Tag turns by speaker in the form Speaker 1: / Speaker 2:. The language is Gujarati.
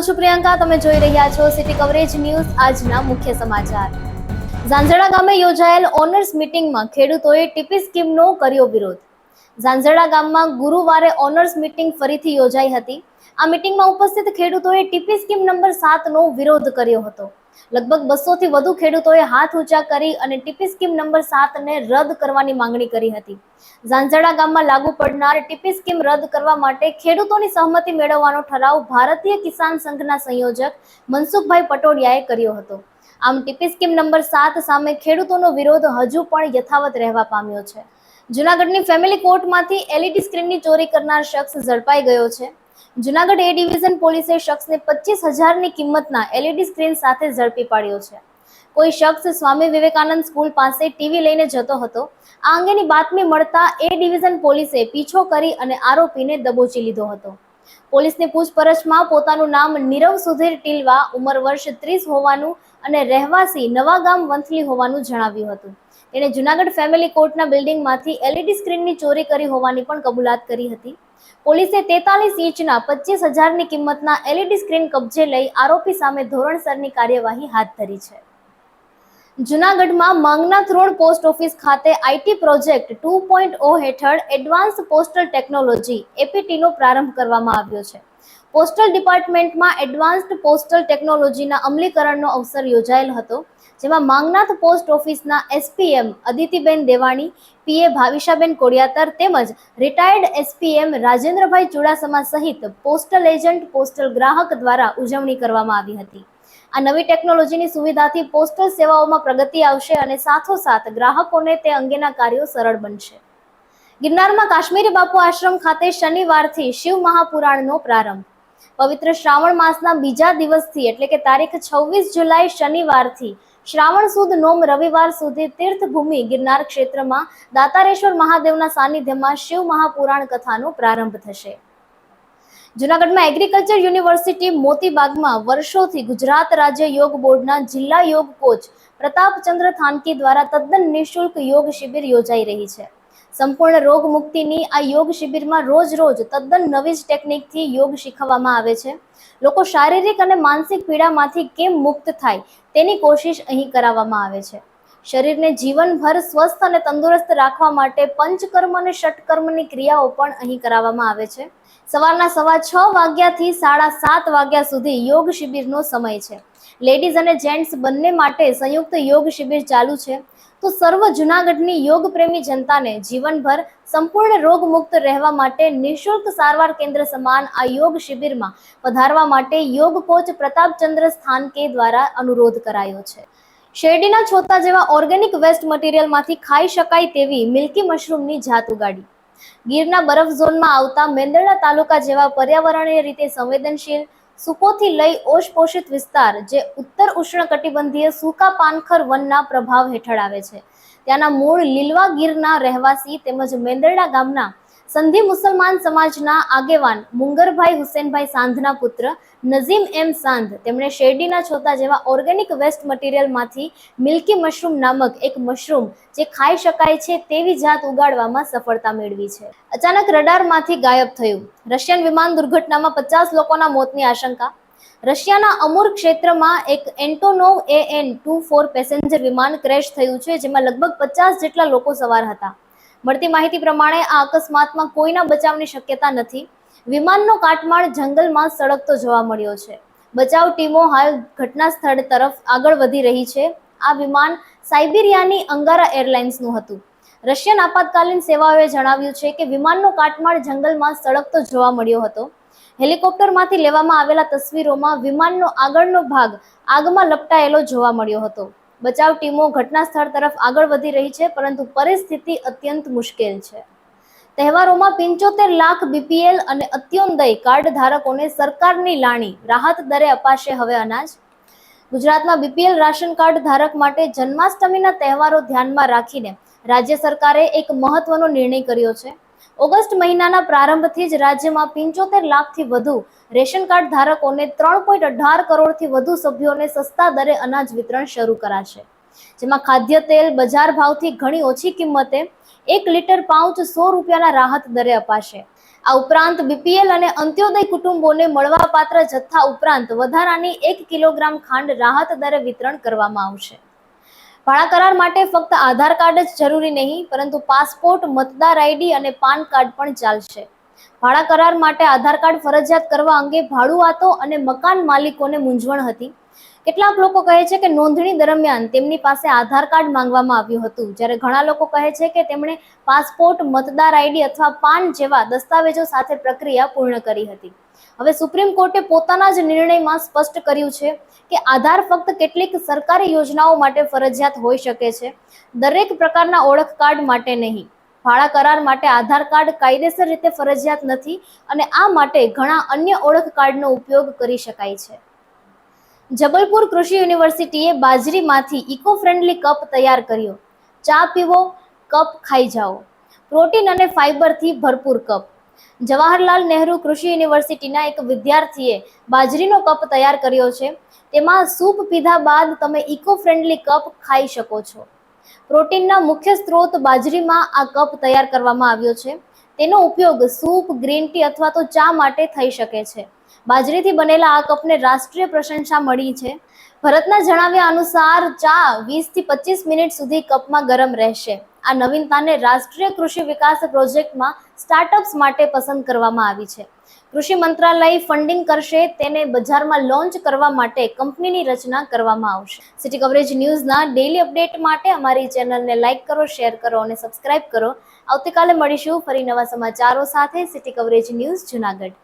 Speaker 1: હું છું, પ્રિયંકા. તમે જોઈ રહ્યા છો સિટી કવરેજ ન્યૂઝ આજના મુખ્ય સમાચાર. ઝાંઝરડા ગામે યોજાયેલ ઓનર્સ મીટિંગમાં ખેડૂતોએ ટીપી સ્કીમનો કર્યો વિરોધ. ઝાંઝરડા ગામમાં ગુરુવારે ઓનર્સ મીટિંગ ફરીથી યોજાઈ હતી. આ મીટિંગમાં ઉપસ્થિત ખેડૂતોએ ટીપી સ્કીમ નંબર સાતનો વિરોધ કર્યો હતો. લગભગ બસોથી વધુ ખેડૂતોએ હાથ ઊંચા કરી અને ટીપી સ્કીમ નંબર સાતને રદ કરવાની માંગણી કરી હતી. ઝાંઝડા ગામમાં લાગુ પડનાર ટીપી સ્કીમ રદ કરવા માટે ખેડૂતોની સહમતિ મેળવવાનો ઠરાવ ભારતીય કિસાન સંઘના સંયોજક મનસુખભાઈ પટોડિયાએ કર્યો હતો. આમ ટીપી સ્કીમ નંબર સાત સામે ખેડૂતોનો વિરોધ હજુ પણ યથાવત રહેવા પામ્યો છે. જુનાગઢની ફેમિલી કોર્ટમાંથી એલઈડી સ્ક્રીનની ચોરી કરનાર શખ્સ ઝડપાઈ ગયો છે. જુનાગઢ એ ડિવિઝન પોલીસે શખ્સને પચીસ હજારની કિંમતના એલઈડી સ્ક્રીન સાથે ઝડપી પાડ્યો છે. કોઈ શખ્સ સ્વામી વિવેકાનંદ સ્કૂલ પાસે ટીવી લઈને જતો હતો. આ અંગેની બાતમી મળતા એ ડિવિઝન પોલીસે પીછો કરી અને આરોપીને દબોચી લીધો હતો. પોલીસની પૂછપરછમાં પોતાનું નામ નીરવ સુધીર ટીલવા ઉંમર વર્ષ ત્રીસ હોવાનું અને રહેવાસી નવાગામ વંથલી હોવાનું જણાવ્યું હતું. તેણે જુનાગઢ ફેમિલી કોર્ટના બિલ્ડિંગમાંથી એલઈડી સ્ક્રીનની ચોરી કરી હોવાની પણ કબૂલાત કરી હતી. પોલીસે તેતાલીસ ઇંચના પચીસ હજારની કિંમતના એલઈડી સ્ક્રીન કબજે લઈ આરોપી સામે ધોરણસરની કાર્યવાહી હાથ ધરી છે. જુનાગઢમાં માંગનાથ રોડ પોસ્ટ ઓફિસ ખાતે IT project two point O હેઠળ એડવાન્સ પોસ્ટલ ટેકનોલોજી એપીટીનો પ્રારંભ કરવામાં આવ્યો છે. પોસ્ટલ ડિપાર્ટમેન્ટમાં એડવાન્સ્ડ પોસ્ટલ ટેકનોલોજીના અમલીકરણનો અવસર યોજાયેલ હતો, જેમાં માંગનાથ પોસ્ટ ઓફિસના એસપીએમ અદિતિબેન દેવાણી પીએ ભાવિશાબેન કોડિયાતર તેમજ રિટાયર્ડ એસપીએમ રાજેન્દ્રભાઈ ચુડાસમા સહિત પોસ્ટલ એજન્ટ, પોસ્ટલ ગ્રાહક દ્વારા ઉજવણી કરવામાં આવી હતી. આ નવી ટેકનોલોજીની સુવિધાથી પોસ્ટલ સેવાઓમાં પ્રગતિ આવશે અને સાથોસાથ ગ્રાહકોને તે અંગેના કાર્યો સરળ બનશે. ગિરનારમાં કાશ્મીરી બાપુ આશ્રમ ખાતે શનિવારથી શિવ મહાપુરાણનો પ્રારંભ. પવિત્ર શ્રાવણ માસના બીજા દિવસથી એટલે કે તારીખ છવ્વીસ જુલાઈ શનિવારથી શ્રાવણ સુદ નોમ રવિવાર સુધી તીર્થભૂમિ ગિરનાર ક્ષેત્રમાં દાતારેશ્વર મહાદેવના સાનિધ્યમાં શિવ મહાપુરાણ કથાનો પ્રારંભ થશે. જુનાગઢમાં એગ્રીકલ્ચર યુનિવર્સિટી મોતીબાગમાં વર્ષોથી ગુજરાત રાજ્ય યોગ બોર્ડના જિલ્લા યોગ કોચ પ્રતાપચંદ્ર થાનકી દ્વારા તદ્દન નિઃશુલ્ક યોગ શિબિર યોજાઈ રહી છે. સંપૂર્ણ રોગ મુક્તિની આ યોગ શિબિરમાં રોજ રોજ તદ્દન નવી જ ટેકનિકથી યોગ શીખવવામાં આવે છે. લોકો શારીરિક અને માનસિક પીડામાંથી કેમ મુક્ત થાય તેની કોશિશ અહીં કરાવવામાં આવે છે. શરીરને જીવનભર સ્વસ્થ અને તંદુરસ્ત રાખવા માટે પંચકર્મ અને ષટકર્મની ક્રિયાઓ પણ અહીં કરાવવામાં આવે છે. સવારના સવા છ વાગ્યાથી સાડા સાત વાગ્યા સુધી યોગ શિબિરનો સમય છે. લેડીઝ અને જેન્ટ્સ બંને માટે સંયુક્ત યોગ શિબિર ચાલુ છે. તો સર્વ જુનાગઢની યોગ પ્રેમી જનતાને જીવનભર સંપૂર્ણ રોગમુક્ત રહેવા માટે નિઃશુલ્ક સારવાર કેન્દ્ર સમાન આ યોગ શિબિરમાં પધારવા માટે યોગ કોચ પ્રતાપચંદ્ર સ્થાનકે દ્વારા અનુરોધ કરાયો છે. શેરડીના છોતા જેવા ઓર્ગેનિક વેસ્ટ મટીરિયલમાંથી ખાઈ શકાય તેવી મિલ્કી મશરૂમની જાત ઉગાડી. ગીરના બરફ ઝોનમાં આવતા મેંદરડા તાલુકા જેવા પર્યાવરણીય રીતે સંવેદનશીલ સુકોથી લઈ ઓશપોષિત વિસ્તાર, જે ઉત્તર ઉષ્ણકટિબંધીય સૂકા પાનખર વનના પ્રભાવ હેઠળ આવે છે. ત્યાંના મૂળ લીલવા ગીરના રહેવાસી તેમજ મેંદરડા ગામના સંધિ મુસલમાન સમાજના આગેવાન મુંગરભાઈ હુસેનભાઈ સાંધના પુત્ર નઝીમ એમ સાંધ. તેમણે શેરડીના છોતા જેવા ઓર્ગેનિક વેસ્ટ મટીરિયલમાંથી મિલ્કી મશરૂમ નામક એક મશરૂમ જે ખાઈ શકાય છે તેવી જાત ઉગાડવામાં સફળતા મેળવી છે. અચાનક રડારમાંથી ગાયબ થયું. રશિયન વિમાન દુર્ઘટનામાં પચાસ લોકોના મોતની આશંકા. રશિયાના અમુર ક્ષેત્રમાં એક Antonov AN two four passenger વિમાન ક્રેશ થયું છે, જેમાં લગભગ પચાસ જેટલા લોકો સવાર હતા. મળતી માહિતી પ્રમાણે આ અકસ્માતમાં કોઈના બચાવની શક્યતા નથી. વિમાનનો કાટમાળ જંગલમાં સળગતો જોવા મળ્યો છે. બચાવ ટીમો હાલ ઘટના સ્થળ તરફ આગળ વધી રહી છે. આ વિમાન સાઇબિરિયાની અંગારા એરલાઇન્સનું હતું. રશિયન આપાતકાલીન સેવાઓએ જણાવ્યું છે કે વિમાનનો કાટમાળ જંગલમાં સળગતો જોવા મળ્યો હતો. હેલિકોપ્ટરમાંથી લેવામાં આવેલા તસવીરોમાં વિમાનનો આગળનો ભાગ આગમાં લપટાયેલો જોવા મળ્યો હતો. બચાવ ટીમો ઘટના સ્થળ તરફ આગળ વધી રહી છે, પરંતુ પરિસ્થિતિ અત્યંત મુશ્કેલ છે. તહેવારોમાં પંચોતેર લાખ બીપીએલ અને અત્યોદય કાર્ડ ધારકોને સરકારની લાણી, રાહત દરે અપાશે હવે અનાજ. ગુજરાતમાં બીપીએલ રાશન કાર્ડ ધારક માટે જન્માષ્ટમીના તહેવારો ધ્યાનમાં રાખીને રાજ્ય સરકારે એક મહત્વનો નિર્ણય કર્યો છે. ઓગસ્ટ મહિનાના પ્રારંભથી જ રાજ્યમાં પંચોતેર લાખથી વધુ રેશન કાર્ડ ધારકોને ત્રણ પોઈન્ટ અઢાર કરોડથી વધુ સભ્યોને સસ્તા દરે અનાજ વિતરણ શરૂ કરાશે. જેમાં ખાદ્ય તેલ, બજાર ભાવથી ઘણી ઓછી કિંમતે એક લીટર પાઉચ સો રૂપિયાના રાહત દરે અપાશે. આ ઉપરાંત બીપીએલ અને અંત્યોદય કુટુંબોને મળવાપાત્ર જથ્થા ઉપરાંત વધારાની એક કિલોગ્રામ ખાંડ રાહત દરે વિતરણ કરવામાં આવશે. ભાડા કરાર માટે ફક્ત આધાર કાર્ડ જ જરૂરી નહીં, પરંતુ પાસપોર્ટ, મતદાર આઈડી અને પાન કાર્ડ પણ ચાલશે. ભાડા કરાર માટે આધાર કાર્ડ ફરજિયાત કરવા અંગે ભાડુઆતો અને મકાન માલિકોને મૂંઝવણ હતી. કેટલાક લોકો કહે છે કે નોંધણી દરમિયાન તેમની પાસે આધાર કાર્ડ માંગવામાં આવ્યું હતું. જ્યારે ઘણા લોકો કહે છે કે તેમણે પાસપોર્ટ, મતદાર આઈડી અથવા પાન જેવા દસ્તાવેજો સાથે પ્રક્રિયા પૂર્ણ કરી હતી. હવે સુપ્રીમ કોર્ટે પોતાના જ નિર્ણયમાં સ્પષ્ટ કર્યું છે કે આધાર ફક્ત કેટલીક સરકારી યોજનાઓ માટે ફરજિયાત હોઈ શકે છે. દરેક પ્રકારના ઓળખ કાર્ડ માટે નહીં. ભાડા કરાર માટે આધાર કાર્ડ કાયદેસર રીતે ફરજિયાત નથી અને આ માટે ઘણા અન્ય ઓળખ કાર્ડનો ઉપયોગ કરી શકાય છે. જબલપુર કૃષિ યુનિવર્સિટીએ બાજરીમાંથી ઇકો ફ્રેન્ડલી કપ તૈયાર કર્યો. ચા પીવો, કપ ખાઈ જાઓ. પ્રોટીન અને ફાઇબરથી ભરપૂર કપ. જવાહરલાલ નહેરુ કૃષિ યુનિવર્સિટીના એક વિદ્યાર્થીએ બાજરીનો કપ તૈયાર કર્યો છે. તેમાં સૂપ પીધા બાદ તમે ઇકો ફ્રેન્ડલી કપ ખાઈ શકો છો. પ્રોટીનના મુખ્ય સ્ત્રોત બાજરીમાં આ કપ તૈયાર કરવામાં આવ્યો છે. તેનો ઉપયોગ સૂપ, ગ્રીન ટી અથવા તો ચા માટે થઈ શકે છે. બાજરીથી બનેલા આ કપને રાષ્ટ્રીય પ્રશંસા મળી છે. ભરતના જણાવ્યા અનુસાર ચા વીસથી પચીસ મિનિટ સુધી કપમાં ગરમ રહેશે. આ નવીનતાને રાષ્ટ્રીય કૃષિ વિકાસ પ્રોજેક્ટમાં સ્ટાર્ટઅપ્સ માટે પસંદ કરવામાં આવી છે. કૃષિ મંત્રાલય ફંડિંગ કરશે, તેને બજારમાં લોન્ચ કરવા માટે કંપનીની રચના કરવામાં આવશે. સિટી કવરેજ ન્યૂઝના ડેઇલી અપડેટ માટે અમારી ચેનલને લાઇક કરો શેર કરો અને સબસ્ક્રાઇબ કરો. આવતીકાલે મળીશું ફરી નવા સમાચારો સાથે. City coverage news Junagadh.